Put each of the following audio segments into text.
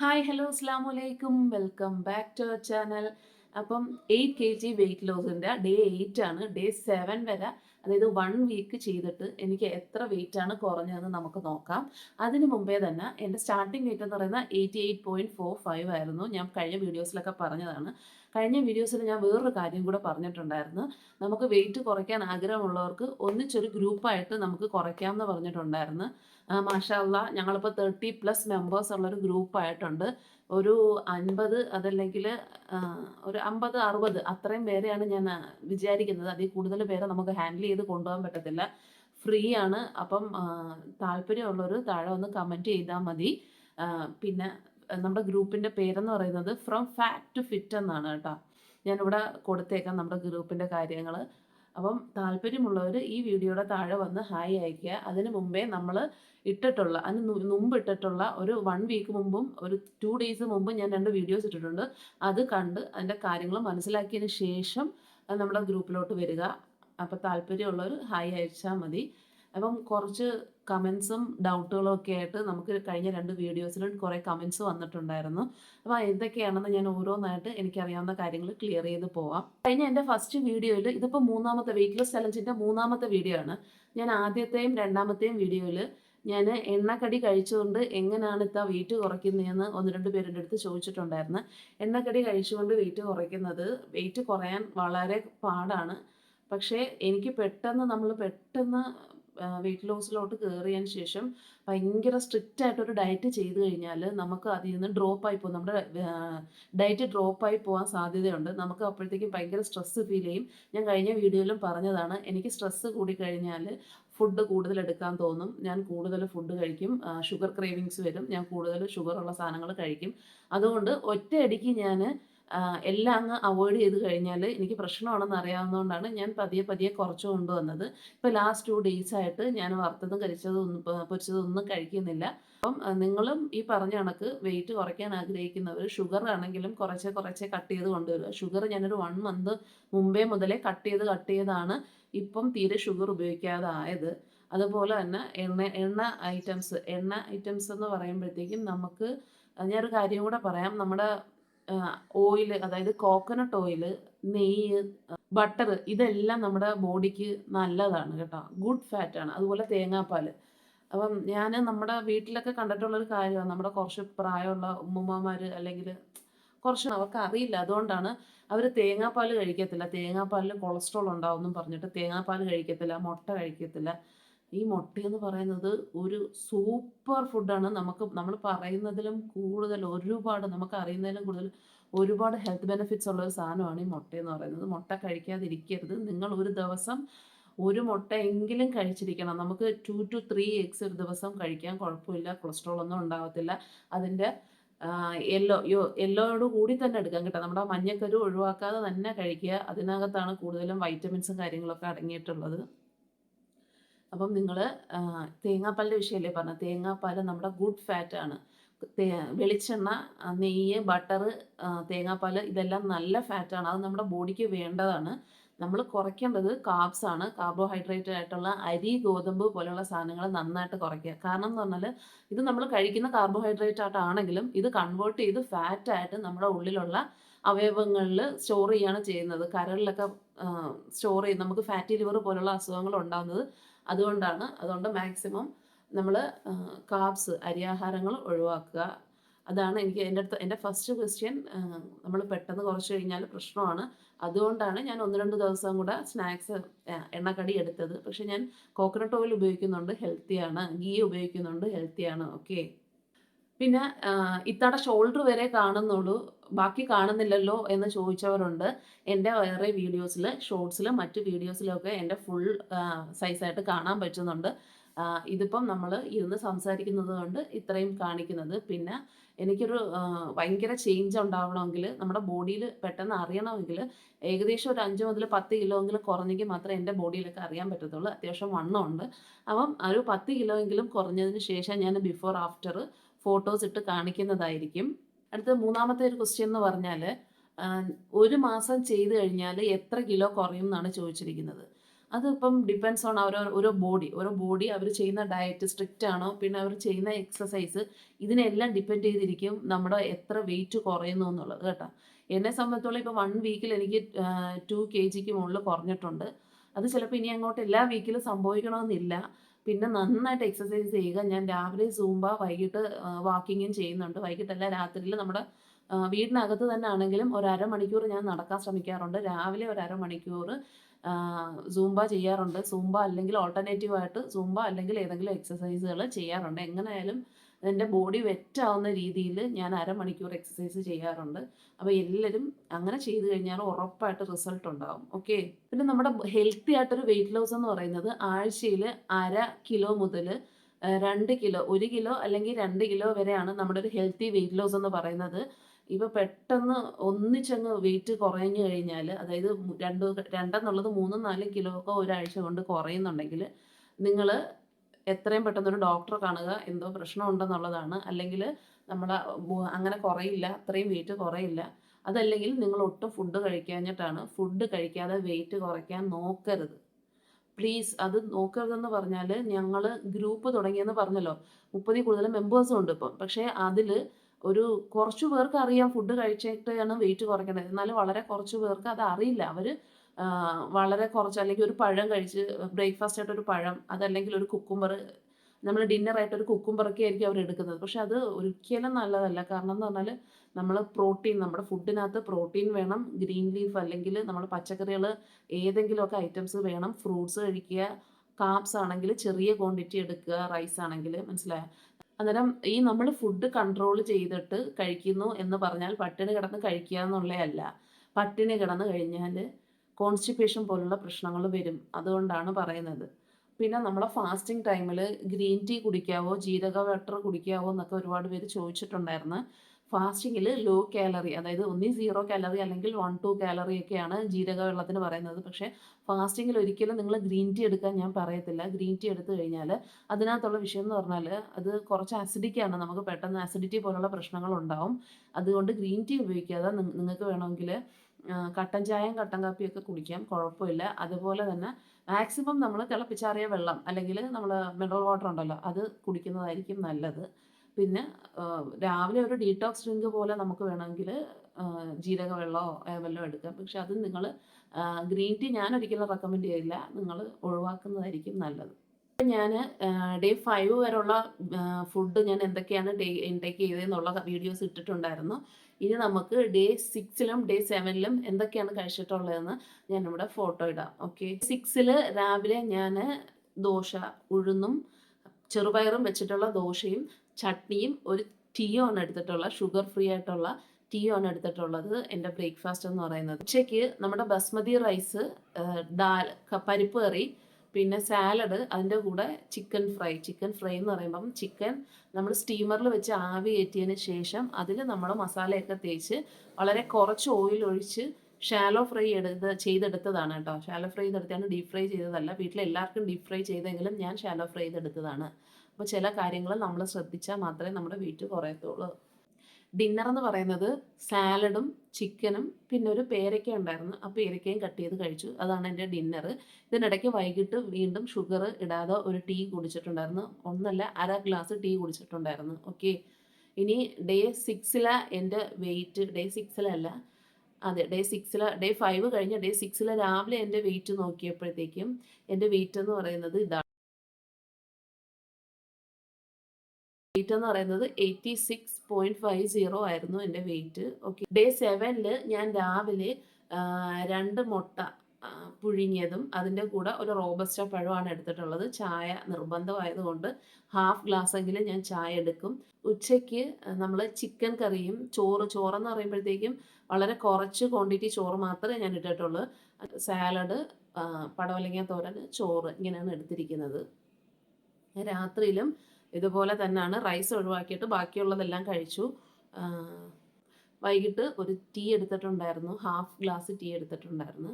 Hi hello അസ്സാം വലൈക്കും welcome back to our channel അപ്പം എയ്റ്റ് കെ ജി വെയിറ്റ് ലോസിന്റെ ഡേ എയ്റ്റ് ആണ്. ഡേ സെവൻ വരെ അതായത് വൺ വീക്ക് ചെയ്തിട്ട് എനിക്ക് എത്ര വെയിറ്റ് ആണ് കുറഞ്ഞതെന്ന് നമുക്ക് നോക്കാം. അതിന് മുമ്പേ തന്നെ എന്റെ സ്റ്റാർട്ടിംഗ് വെയിറ്റ് എന്ന് പറയുന്നത് eighty eight point four five ആയിരുന്നു. ഞാൻ കഴിഞ്ഞ വീഡിയോസിലൊക്കെ പറഞ്ഞതാണ്. കഴിഞ്ഞ വീഡിയോസിൽ ഞാൻ വേറൊരു കാര്യം കൂടെ പറഞ്ഞിട്ടുണ്ടായിരുന്നു. നമുക്ക് വെയിറ്റ് കുറയ്ക്കാൻ ആഗ്രഹമുള്ളവർക്ക് ഒന്നിച്ചൊരു ഗ്രൂപ്പായിട്ട് നമുക്ക് കുറയ്ക്കാം എന്ന് പറഞ്ഞിട്ടുണ്ടായിരുന്നു മാഷാല്ല ഞങ്ങളിപ്പോൾ തേർട്ടി പ്ലസ് മെമ്പേഴ്സ് ഉള്ളൊരു ഗ്രൂപ്പായിട്ടുണ്ട്. ഒരു അൻപത് അതല്ലെങ്കിൽ ഒരു അമ്പത് അറുപത് അത്രയും പേരെയാണ് ഞാൻ വിചാരിക്കുന്നത്. അതിൽ കൂടുതൽ പേരെ നമുക്ക് ഹാൻഡിൽ ചെയ്ത് കൊണ്ടുപോകാൻ പറ്റത്തില്ല. ഫ്രീ ആണ്. അപ്പം താല്പര്യമുള്ളവർ താഴെ ഒന്ന് കമന്റ് ചെയ്താൽ മതി. പിന്നെ നമ്മുടെ ഗ്രൂപ്പിന്റെ പേരെന്ന് പറയുന്നത് ഫ്രം ഫാറ്റ് ടു ഫിറ്റ് എന്നാണ് കേട്ടോ. ഞാനിവിടെ കൊടുത്തേക്കാം നമ്മുടെ ഗ്രൂപ്പിന്റെ കാര്യങ്ങൾ അപ്പം താല്പര്യമുള്ളവർ ഈ വീഡിയോയുടെ താഴെ വന്ന് ഹായ് അയക്കുക അതിന് മുമ്പേ നമ്മൾ ഇട്ടിട്ടുള്ള അതിന് മുമ്പ് ഇട്ടിട്ടുള്ള ഒരു വൺ വീക്ക് മുമ്പും ഒരു ടു ഡേയ്സ് മുമ്പും ഞാൻ രണ്ട് വീഡിയോസ് ഇട്ടിട്ടുണ്ട്. അത് കണ്ട് അതിന്റെ കാര്യങ്ങൾ മനസ്സിലാക്കിയതിന് ശേഷം നമ്മുടെ ഗ്രൂപ്പിലോട്ട് വരിക. അപ്പോൾ താല്പര്യമുള്ളവർ ഹായ് അയച്ചാൽ മതി. അപ്പം കുറച്ച് കമൻസും ഡൗട്ടുകളും ഒക്കെ ആയിട്ട് നമുക്ക് കഴിഞ്ഞ രണ്ട് വീഡിയോസിലും കുറേ കമൻസ് വന്നിട്ടുണ്ടായിരുന്നു. അപ്പോൾ എന്തൊക്കെയാണെന്ന് ഞാൻ ഓരോന്നായിട്ട് എനിക്കറിയാവുന്ന കാര്യങ്ങൾ ക്ലിയർ ചെയ്ത് പോവാം. കഴിഞ്ഞ എന്റെ ഫസ്റ്റ് വീഡിയോയിൽ ഇതിപ്പോൾ മൂന്നാമത്തെ വെയിറ്റ്ലെസ് ചലഞ്ചിന്റെ മൂന്നാമത്തെ വീഡിയോ ആണ്. ഞാൻ ആദ്യത്തെയും രണ്ടാമത്തെയും വീഡിയോയിൽ ഞാൻ എണ്ണക്കടി കഴിച്ചുകൊണ്ട് എങ്ങനെയാണ് ഇത്ത വെയിറ്റ് കുറയ്ക്കുന്നതെന്ന് ഒന്ന് രണ്ട് പേരുടെ അടുത്ത് ചോദിച്ചിട്ടുണ്ടായിരുന്നു. എണ്ണക്കടി കഴിച്ചുകൊണ്ട് വെയിറ്റ് കുറയ്ക്കുന്നത് വെയിറ്റ് കുറയാൻ വളരെ പാടാണ്. പക്ഷേ എനിക്ക് പെട്ടെന്ന് നമ്മൾ പെട്ടെന്ന് വെയിറ്റ് ലോസിലോട്ട് കയറിയതിന് ശേഷം ഭയങ്കര സ്ട്രിക്റ്റ് ആയിട്ടൊരു ഡയറ്റ് ചെയ്ത് കഴിഞ്ഞാൽ നമുക്ക് അതിൽ നിന്ന് ഡ്രോപ്പ് ആയി പോകും. നമ്മുടെ ഡയറ്റ് ഡ്രോപ്പ് ആയി പോകാൻ സാധ്യതയുണ്ട്. നമുക്ക് അപ്പോഴത്തേക്കും ഭയങ്കര സ്ട്രെസ്സ് ഫീൽ ചെയ്യും. ഞാൻ കഴിഞ്ഞ വീഡിയോയിലും പറഞ്ഞതാണ് എനിക്ക് സ്ട്രെസ്സ് കൂടി കഴിഞ്ഞാൽ ഫുഡ് കൂടുതൽ എടുക്കാൻ തോന്നും. ഞാൻ കൂടുതൽ ഫുഡ് കഴിക്കും. ഷുഗർ ക്രേവിങ്സ് വരും. ഞാൻ കൂടുതൽ ഷുഗറുള്ള സാധനങ്ങൾ കഴിക്കും. അതുകൊണ്ട് ഒറ്റയടിക്ക് ഞാൻ എല്ലാം അങ്ങ് അവോയ്ഡ് ചെയ്ത് കഴിഞ്ഞാൽ എനിക്ക് പ്രശ്നമാണെന്ന് അറിയാവുന്നതുകൊണ്ടാണ് ഞാൻ പതിയെ പതിയെ കുറച്ച് കൊണ്ടുവന്നത്. ഇപ്പോൾ ലാസ്റ്റ് ടു ഡേയ്സ് ആയിട്ട് ഞാൻ വറുത്തതും കരിച്ചതും ഒന്നും പൊരിച്ചതൊന്നും കഴിക്കുന്നില്ല. അപ്പം നിങ്ങളും ഈ പറഞ്ഞ കണക്ക് വെയിറ്റ് കുറയ്ക്കാൻ ആഗ്രഹിക്കുന്നവർ ഷുഗർ ആണെങ്കിലും കുറച്ചേ കുറച്ചേ കട്ട് ചെയ്ത് കൊണ്ടുവരിക. ഷുഗർ ഞാനൊരു വൺ മന്ത് മുമ്പേ മുതലേ കട്ട് ചെയ്ത് കട്ട് ചെയ്താണ് ഇപ്പം തീരെ ഷുഗർ ഉപയോഗിക്കാതെ ആയത് അതുപോലെ തന്നെ എണ്ണ എണ്ണ ഐറ്റംസ് എണ്ണ ഐറ്റംസ് എന്ന് പറയുമ്പോഴത്തേക്കും നമുക്ക് ഞാനൊരു കാര്യം കൂടെ പറയാം. നമ്മുടെ ഓയിൽ അതായത് കോക്കനട്ട് ഓയിൽ നെയ്യ് ബട്ടർ ഇതെല്ലാം നമ്മുടെ ബോഡിക്ക് നല്ലതാണ് കേട്ടോ. ഗുഡ് ഫാറ്റാണ് അതുപോലെ തേങ്ങാപ്പാൽ അപ്പം ഞാൻ നമ്മുടെ വീട്ടിലൊക്കെ കണ്ടിട്ടുള്ളൊരു കാര്യമാണ്. നമ്മുടെ കുറച്ച് പ്രായമുള്ള ഉമ്മമാർ അല്ലെങ്കിൽ കുറച്ച് അവർക്ക് അറിയില്ല. അതുകൊണ്ടാണ് അവർ തേങ്ങാപ്പാൽ കഴിക്കത്തില്ല. തേങ്ങാപ്പാലിൽ കൊളസ്ട്രോൾ ഉണ്ടാവും എന്നും പറഞ്ഞിട്ട് തേങ്ങാപ്പാൽ കഴിക്കത്തില്ല മുട്ട കഴിക്കത്തില്ല. ഈ മുട്ടയെന്ന് പറയുന്നത് ഒരു സൂപ്പർ ഫുഡാണ്. നമുക്ക് നമ്മൾ പറയുന്നതിലും കൂടുതൽ ഒരുപാട് നമുക്ക് അറിയുന്നതിലും കൂടുതൽ ഒരുപാട് ഹെൽത്ത് ബെനിഫിറ്റ്സ് ഉള്ള ഒരു സാധനമാണ് ഈ മുട്ടയെന്ന് പറയുന്നത്. മുട്ട കഴിക്കാതിരിക്കരുത്. നിങ്ങൾ ഒരു ദിവസം ഒരു മുട്ട എങ്കിലും കഴിച്ചിരിക്കണം. നമുക്ക് ടു ടു ത്രീ എഗ്സ് ഒരു ദിവസം കഴിക്കാൻ കുഴപ്പമില്ല. കൊളസ്ട്രോൾ ഒന്നും ഉണ്ടാകത്തില്ല അതിന്റെ യെല്ലോ യോ യെല്ലോയോട് കൂടി തന്നെ എടുക്കാം കേട്ടോ. നമ്മുടെ മഞ്ഞക്കരു ഒഴിവാക്കാതെ തന്നെ കഴിക്കുക. അതിനകത്താണ് കൂടുതലും വൈറ്റമിൻസും കാര്യങ്ങളൊക്കെ അടങ്ങിയിട്ടുള്ളത്. അപ്പം നിങ്ങൾ തേങ്ങാപ്പാലിന്റെ വിഷയമല്ലേ പറഞ്ഞത്? തേങ്ങാപ്പാൽ നമ്മുടെ ഗുഡ് ഫാറ്റ് ആണ്. വെളിച്ചെണ്ണ നെയ്യ് ബട്ടർ തേങ്ങാപ്പാൽ ഇതെല്ലാം നല്ല ഫാറ്റാണ് അത് നമ്മുടെ ബോഡിക്ക് വേണ്ടതാണ്. നമ്മൾ കുറയ്ക്കേണ്ടത് കാബ്സ് ആണ്. കാർബോഹൈഡ്രേറ്റ് ആയിട്ടുള്ള അരി ഗോതമ്പ് പോലെയുള്ള സാധനങ്ങൾ നന്നായിട്ട് കുറയ്ക്കുക. കാരണം എന്ന് പറഞ്ഞാൽ ഇത് നമ്മൾ കഴിക്കുന്ന കാർബോഹൈഡ്രേറ്റ് ആയിട്ടാണെങ്കിലും ഇത് കൺവേർട്ട് ചെയ്ത് ഫാറ്റായിട്ട് നമ്മുടെ ഉള്ളിലുള്ള അവയവങ്ങളിൽ സ്റ്റോർ ചെയ്യുകയാണ് ചെയ്യുന്നത്. കരളിലൊക്കെ സ്റ്റോർ ചെയ്ത് നമുക്ക് ഫാറ്റി ലിവർ പോലുള്ള അസുഖങ്ങൾ ഉണ്ടാകുന്നത് അതുകൊണ്ടാണ് അതുകൊണ്ട് മാക്സിമം നമ്മൾ കാബ്സ് അരിയാഹാരങ്ങൾ ഒഴിവാക്കുക. അതാണ് എനിക്ക് എന്റെ അടുത്ത് എന്റെ ഫസ്റ്റ് ക്വസ്റ്റ്യൻ നമ്മൾ പെട്ടെന്ന് കുറച്ച് കഴിഞ്ഞാൽ പ്രശ്നമാണ്. അതുകൊണ്ടാണ് ഞാൻ ഒന്ന് രണ്ട് ദിവസം കൂടെ സ്നാക്സ് എണ്ണക്കടി എടുത്തത്. പക്ഷെ ഞാൻ കോക്കനട്ട് ഓയിൽ ഉപയോഗിക്കുന്നുണ്ട് ഹെൽത്തിയാണ് ഗീ ഉപയോഗിക്കുന്നുണ്ട് ഹെൽത്തിയാണ് ഓക്കെ പിന്നെ ഇത്തവണ ഷോൾഡർ വരെ കാണുന്നുള്ളൂ. ബാക്കി കാണുന്നില്ലല്ലോ എന്ന് ചോദിച്ചവരുണ്ട്. എന്റെ വേറെ വീഡിയോസിൽ ഷോർട്സിലും മറ്റ് വീഡിയോസിലൊക്കെ എന്റെ ഫുൾ സൈസായിട്ട് കാണാൻ പറ്റുന്നുണ്ട്. ഇതിപ്പം നമ്മൾ ഇരുന്ന് സംസാരിക്കുന്നത് കൊണ്ട് ഇത്രയും കാണിക്കുന്നത്. പിന്നെ എനിക്കൊരു ഭയങ്കര ചേഞ്ച് ഉണ്ടാവണമെങ്കിൽ നമ്മുടെ ബോഡിയിൽ പെട്ടെന്ന് അറിയണമെങ്കിൽ ഏകദേശം ഒരു അഞ്ച് മുതൽ പത്ത് കിലോ എങ്കിലും കുറഞ്ഞെങ്കിൽ മാത്രമേ എന്റെ ബോഡിയിലൊക്കെ അറിയാൻ പറ്റത്തുള്ളൂ. അത്യാവശ്യം വണ്ണമുണ്ട്. അപ്പം ഒരു പത്ത് കിലോ എങ്കിലും കുറഞ്ഞതിന് ശേഷം ഞാൻ ബിഫോർ ആഫ്റ്റർ ഫോട്ടോസ് ഇട്ട് കാണിക്കുന്നതായിരിക്കും. അടുത്ത മൂന്നാമത്തെ ഒരു ക്വസ്റ്റ്യൻ എന്ന് പറഞ്ഞാൽ ഒരു മാസം ചെയ്ത് കഴിഞ്ഞാൽ എത്ര കിലോ കുറയും എന്നാണ് ചോദിച്ചിരിക്കുന്നത്. അതിപ്പം ഡിപ്പെൻസ് ഓൺ അവർ ഓരോ ബോഡി ഓരോ ബോഡി അവർ ചെയ്യുന്ന ഡയറ്റ് സ്ട്രിക്റ്റ് ആണോ പിന്നെ അവർ ചെയ്യുന്ന എക്സസൈസ് ഇതിനെല്ലാം ഡിപ്പെൻഡ് ചെയ്തിരിക്കും നമ്മുടെ എത്ര വെയിറ്റ് കുറയുന്നു എന്നുള്ളത് കേട്ടോ. എന്നെ സംബന്ധിച്ചോളം ഇപ്പോൾ വൺ വീക്കിൽ എനിക്ക് ടു കെ ജിക്ക് മുകളിൽ കുറഞ്ഞിട്ടുണ്ട്. അത് ചിലപ്പോൾ ഇനി അങ്ങോട്ട് എല്ലാ വീക്കിലും സംഭവിക്കണമെന്നില്ല. പിന്നെ നന്നായിട്ട് എക്സസൈസ് ചെയ്യുക. ഞാൻ രാവിലെ സൂമ്പ വൈകിട്ട് വാക്കിങ്ങും ചെയ്യുന്നുണ്ട്. വൈകിട്ടല്ല രാത്രിയിൽ നമ്മുടെ വീടിനകത്ത് തന്നെ ആണെങ്കിലും ഒരു അരമണിക്കൂർ ഞാൻ നടക്കാൻ ശ്രമിക്കാറുണ്ട്. രാവിലെ ഒരു അരമണിക്കൂർ സൂമ്പ ചെയ്യാറുണ്ട്. സൂമ്പ അല്ലെങ്കിൽ ഓൾട്ടർനേറ്റീവ് ആയിട്ട് സൂമ്പ അല്ലെങ്കിൽ ഏതെങ്കിലും എക്സസൈസുകൾ ചെയ്യാറുണ്ട്. എങ്ങനെയായാലും എന്റെ ബോഡി വെറ്റാവുന്ന രീതിയിൽ ഞാൻ അരമണിക്കൂർ എക്സസൈസ് ചെയ്യാറുണ്ട്. അപ്പോൾ എല്ലാവരും അങ്ങനെ ചെയ്തു കഴിഞ്ഞാൽ ഉറപ്പായിട്ട് റിസൾട്ട് ഉണ്ടാവും. ഓക്കെ? പിന്നെ നമ്മുടെ ഹെൽത്തി ആയിട്ടൊരു വെയിറ്റ് ലോസ് എന്ന് പറയുന്നത് ആഴ്ചയിൽ അര കിലോ മുതൽ രണ്ട് കിലോ ഒരു കിലോ അല്ലെങ്കിൽ രണ്ട് കിലോ വരെയാണ് നമ്മുടെ ഒരു ഹെൽത്തി വെയിറ്റ് ലോസ് എന്ന് പറയുന്നത്. ഇപ്പോൾ പെട്ടെന്ന് ഒന്നിച്ചങ്ങ് വെയിറ്റ് കുറഞ്ഞു കഴിഞ്ഞാൽ അതായത് രണ്ട് രണ്ടെന്നുള്ളത് മൂന്നും നാലും കിലോ ഒക്കെ ഒരാഴ്ച കൊണ്ട് കുറയുന്നുണ്ടെങ്കിൽ നിങ്ങൾ എത്രയും പെട്ടെന്ന് ഒരു ഡോക്ടറെ കാണുക എന്തോ പ്രശ്നമുണ്ടെന്നുള്ളതാണ്. അല്ലെങ്കിൽ നമ്മൾ അങ്ങനെ കുറയില്ല അത്രയും വെയിറ്റ് കുറയില്ല. അതല്ലെങ്കിൽ നിങ്ങൾ ഒട്ടും ഫുഡ് കഴിക്കാഞ്ഞിട്ടാണ്. ഫുഡ് കഴിക്കാതെ വെയിറ്റ് കുറയ്ക്കാൻ നോക്കരുത്. പ്ലീസ് അത് നോക്കരുതെന്ന് പറഞ്ഞാൽ ഞങ്ങൾ ഗ്രൂപ്പ് തുടങ്ങിയെന്ന് പറഞ്ഞല്ലോ. മുപ്പതിൽ കൂടുതൽ മെമ്പേഴ്സും ഉണ്ട് ഇപ്പം. പക്ഷേ അതിൽ ഒരു കുറച്ച് പേർക്ക് അറിയാം ഫുഡ് കഴിച്ചിട്ടാണ് വെയിറ്റ് കുറയ്ക്കേണ്ടത് എന്നാൽ വളരെ കുറച്ച് പേർക്ക് അത് അറിയില്ല. അവർ വളരെ കുറച്ച് അല്ലെങ്കിൽ ഒരു പഴം കഴിച്ച് ബ്രേക്ക്ഫാസ്റ്റ് ആയിട്ട് ഒരു പഴം അതല്ലെങ്കിൽ ഒരു കുക്കുംബർ നമ്മൾ ഡിന്നറായിട്ട് ഒരു കുക്കുംബറൊക്കെ ആയിരിക്കും അവർ എടുക്കുന്നത്. പക്ഷെ അത് ഒരിക്കലും നല്ലതല്ല. കാരണം എന്ന് പറഞ്ഞാൽ നമ്മൾ പ്രോട്ടീൻ നമ്മുടെ ഫുഡിനകത്ത് പ്രോട്ടീൻ വേണം ഗ്രീൻ ലീഫ് അല്ലെങ്കിൽ നമ്മൾ പച്ചക്കറികൾ ഏതെങ്കിലുമൊക്കെ ഐറ്റംസ് വേണം ഫ്രൂട്ട്സ് കഴിക്കുക കാപ്സ് ആണെങ്കിൽ ചെറിയ ക്വാണ്ടിറ്റി എടുക്കുക റൈസ് ആണെങ്കിൽ മനസ്സിലായോ? അന്നേരം ഈ നമ്മൾ ഫുഡ് കൺട്രോൾ ചെയ്തിട്ട് കഴിക്കുന്നു എന്ന് പറഞ്ഞാൽ പട്ടിണി കിടന്ന് കഴിക്കുക എന്നുള്ളതല്ല. പട്ടിണി കിടന്ന് കഴിഞ്ഞാൽ കോൺസ്റ്റിപ്പേഷൻ പോലുള്ള പ്രശ്നങ്ങൾ വരും. അതുകൊണ്ടാണ് പറയുന്നത്. പിന്നെ നമ്മളെ ഫാസ്റ്റിംഗ് ടൈമിൽ ഗ്രീൻ ടീ കുടിക്കാവോ ജീരക വാട്ടർ കുടിക്കാവോ എന്നൊക്കെ ഒരുപാട് പേര് ചോദിച്ചിട്ടുണ്ടായിരുന്നു. ഫാസ്റ്റിങ്ങിൽ ലോ കാലറി അതായത് ഒന്നി സീറോ കാലറി അല്ലെങ്കിൽ വൺ ടു കാലറി ഒക്കെയാണ് ജീരക വെള്ളത്തിന് പറയുന്നത്. പക്ഷേ ഫാസ്റ്റിങ്ങിൽ ഒരിക്കലും നിങ്ങൾ ഗ്രീൻ ടീ എടുക്കാൻ ഞാൻ പറയത്തില്ല. ഗ്രീൻ ടീ എടുത്തു കഴിഞ്ഞാൽ അതിനകത്തുള്ള വിഷയം എന്ന് പറഞ്ഞാൽ അത് കുറച്ച് അസിഡിക്കാണ് നമുക്ക് പെട്ടെന്ന് അസിഡിറ്റി പോലുള്ള പ്രശ്നങ്ങൾ ഉണ്ടാവും. അതുകൊണ്ട് ഗ്രീൻ ടീ ഉപയോഗിക്കാതെ നിങ്ങൾക്ക് വേണമെങ്കിൽ കട്ടൻ ചായയും കട്ടൻ കാപ്പിയൊക്കെ കുടിക്കാം കുഴപ്പമില്ല. അതുപോലെ തന്നെ മാക്സിമം നമ്മൾ തിളപ്പിച്ചാറിയ വെള്ളം അല്ലെങ്കിൽ നമ്മൾ മിനറൽ വാട്ടർ ഉണ്ടല്ലോ അത് കുടിക്കുന്നതായിരിക്കും നല്ലത്. പിന്നെ രാവിലെ ഒരു ഡീടോക്സ് ഡ്രിങ്ക് പോലെ നമുക്ക് വേണമെങ്കിൽ ജീരക വെള്ളമോ വല്ലതും എടുക്കാം. പക്ഷെ അത് നിങ്ങൾ ഗ്രീൻ ടീ ഞാൻ ഒരിക്കലും റെക്കമെൻഡ് ചെയ്യില്ല നിങ്ങൾ ഒഴിവാക്കുന്നതായിരിക്കും നല്ലത്. ഞാൻ ഡേ ഫൈവ് വരെയുള്ള ഫുഡ് ഞാൻ എന്തൊക്കെയാണ് ഡേ ഇൻടേക്ക് ചെയ്തതെന്നുള്ള വീഡിയോസ് ഇട്ടിട്ടുണ്ടായിരുന്നു. ഇനി നമുക്ക് ഡേ സിക്സിലും ഡേ സെവനിലും എന്തൊക്കെയാണ് കഴിച്ചിട്ടുള്ളതെന്ന് ഞാൻ ഇവിടെ ഫോട്ടോ ഇടാം. ഓക്കെ? സിക്സിൽ രാവിലെ ഞാൻ ദോശ ഉഴുന്നും ചെറുപയറും വെച്ചിട്ടുള്ള ദോശയും ചട്നിയും ഒരു ടീയും ആണ് എടുത്തിട്ടുള്ള ഷുഗർ ഫ്രീ ആയിട്ടുള്ള ടീയും ആണ് എടുത്തിട്ടുള്ളത് എന്റെ ബ്രേക്ക്ഫാസ്റ്റ് എന്ന് പറയുന്നത്. ഉച്ചയ്ക്ക് നമ്മുടെ ബസ്മതി റൈസ് ദാൽ പരിപ്പ് കറി പിന്നെ സാലഡ് അതിന്റെ കൂടെ ചിക്കൻ ഫ്രൈ ചിക്കൻ ഫ്രൈ എന്ന് പറയുമ്പം ചിക്കൻ നമ്മൾ സ്റ്റീമറിൽ വെച്ച് ആവി കയറ്റിയതിന് ശേഷം അതിൽ നമ്മൾ മസാലയൊക്കെ തേച്ച് വളരെ കുറച്ച് ഓയിൽ ഒഴിച്ച് ഷാലോ ഫ്രൈ എടുത്ത് ചെയ്തെടുത്തതാണ് കേട്ടോ. ഷാലോ ഫ്രൈ ചെയ്തെടുത്താണ് ഡീപ് ഫ്രൈ ചെയ്തതല്ല. വീട്ടിലെല്ലാവർക്കും ഡീപ് ഫ്രൈ ചെയ്തെങ്കിലും ഞാൻ ഷാലോ ഫ്രൈ ചെയ്തെടുത്തതാണ്. അപ്പോൾ ചില കാര്യങ്ങൾ നമ്മൾ ശ്രദ്ധിച്ചാൽ മാത്രമേ നമ്മുടെ വീട്ടിൽ കുറയത്തുള്ളൂ. ഡിന്നർ എന്ന് പറയുന്നത് സാലഡും ചിക്കനും പിന്നെ ഒരു പേരയ്ക്ക ഉണ്ടായിരുന്നു. ആ പേരയ്ക്കയും കട്ട് ചെയ്ത് കഴിച്ചു. അതാണ് എന്റെ ഡിന്നർ ഇതിനിടയ്ക്ക് വൈകിട്ട് വീണ്ടും ഷുഗർ ഇടാതെ ഒരു ടീ കുടിച്ചിട്ടുണ്ടായിരുന്നു. ഒന്നല്ല അര ഗ്ലാസ് ടീ കുടിച്ചിട്ടുണ്ടായിരുന്നു. ഓക്കെ ഇനി ഡേ സിക്സിലെ എന്റെ വെയിറ്റ് ഡേ സിക്സിലല്ല അതെ ഡേ സിക്സിൽ ഡേ ഫൈവ് കഴിഞ്ഞ ഡേ സിക്സിൽ രാവിലെ എന്റെ വെയിറ്റ് നോക്കിയപ്പോഴത്തേക്കും എന്റെ വെയിറ്റ് എന്ന് പറയുന്നത് ഇതാണ് വെയിറ്റ് എന്ന് പറയുന്നത് eighty six point five zero ആയിരുന്നു എന്റെ വെയിറ്റ് ഓക്കെ ഡേ സെവനിൽ ഞാൻ രാവിലെ രണ്ട് മുട്ട പുഴുങ്ങിയതും അതിന്റെ കൂടെ ഒരു റോബസ്റ്റ പഴമാണ് എടുത്തിട്ടുള്ളത്. ചായ നിർബന്ധമായതുകൊണ്ട് ഹാഫ് ഗ്ലാസ് എങ്കിലും ഞാൻ ചായ എടുക്കും. ഉച്ചയ്ക്ക് നമ്മൾ ചിക്കൻ കറിയും ചോറ് ചോറെന്ന് പറയുമ്പോഴത്തേക്കും വളരെ കുറച്ച് ക്വാണ്ടിറ്റി ചോറ് മാത്രമേ ഞാൻ ഇട്ടിട്ടുള്ളൂ. സാലഡ് പടവലങ്ങ തോരൻ ചോറ് ഇങ്ങനെയാണ് എടുത്തിരിക്കുന്നത്. രാത്രിയിലും ഇതുപോലെ തന്നെയാണ് റൈസ് ഒഴിവാക്കിയിട്ട് ബാക്കിയുള്ളതെല്ലാം കഴിച്ചു. വൈകിട്ട് ഒരു ടീ എടുത്തിട്ടുണ്ടായിരുന്നു. ഹാഫ് ഗ്ലാസ് ടീ എടുത്തിട്ടുണ്ടായിരുന്നു.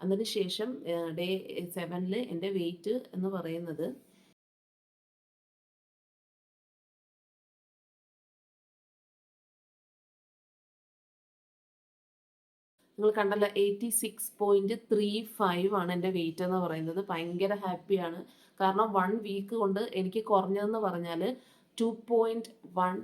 അതിന് ശേഷം ഡേ സെവനിൽ എന്റെ വെയിറ്റ് എന്ന് പറയുന്നത് നിങ്ങൾ കണ്ടല്ലോ eighty six point three five ആണ് എന്റെ വെയിറ്റ് എന്ന് പറയുന്നത്. ഭയങ്കര ഹാപ്പിയാണ് കാരണം വൺ വീക്ക് കൊണ്ട് എനിക്ക് കുറഞ്ഞതെന്ന് പറഞ്ഞാൽ two point one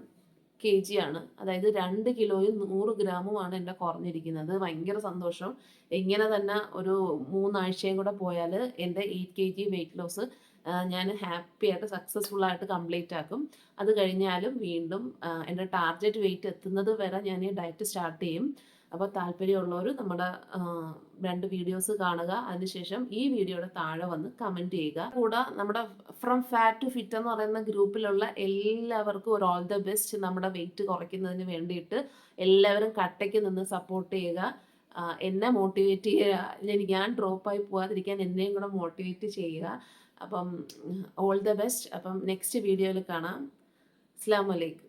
K G ആണ്. അതായത് രണ്ട് കിലോയും നൂറ് ഗ്രാമുമാണ് എന്റെ കുറഞ്ഞിരിക്കുന്നത്. ഭയങ്കര സന്തോഷം. ഇങ്ങനെ തന്നെ ഒരു മൂന്നാഴ്ചയും കൂടെ പോയാൽ എന്റെ eight K G weight loss ഞാൻ ഹാപ്പിയായിട്ട് സക്സസ്ഫുൾ ആയിട്ട് കംപ്ലീറ്റ് ആക്കും. അത് കഴിഞ്ഞാലും വീണ്ടും എന്റെ ടാർഗറ്റ് വെയിറ്റ് എത്തുന്നത് വരെ ഞാൻ ഡയറ്റ് സ്റ്റാർട്ട് ചെയ്യും. അപ്പോൾ താല്പര്യമുള്ളവർ നമ്മുടെ രണ്ട് വീഡിയോസ് കാണുക. അതിനുശേഷം ഈ വീഡിയോയുടെ താഴെ വന്ന് കമന്റ് ചെയ്യുക. കൂടെ നമ്മുടെ ഫ്രം ഫാറ്റ് ടു ഫിറ്റ് എന്ന് പറയുന്ന ഗ്രൂപ്പിലുള്ള എല്ലാവർക്കും ഒരു ഓൾ ദ ബെസ്റ്റ് നമ്മുടെ വെയിറ്റ് കുറയ്ക്കുന്നതിന് വേണ്ടിയിട്ട് എല്ലാവരും കട്ടയ്ക്ക് നിന്ന് സപ്പോർട്ട് ചെയ്യുക. എന്നെ മോട്ടിവേറ്റ് ചെയ്യുക ഞാൻ ഡ്രോപ്പായി പോകാതിരിക്കാൻ എന്നെയും കൂടെ മോട്ടിവേറ്റ് ചെയ്യുക. അപ്പം ഓൾ ദ ബെസ്റ്റ് അപ്പം നെക്സ്റ്റ് വീഡിയോയിൽ കാണാം. അസ്സാം വലൈക്കും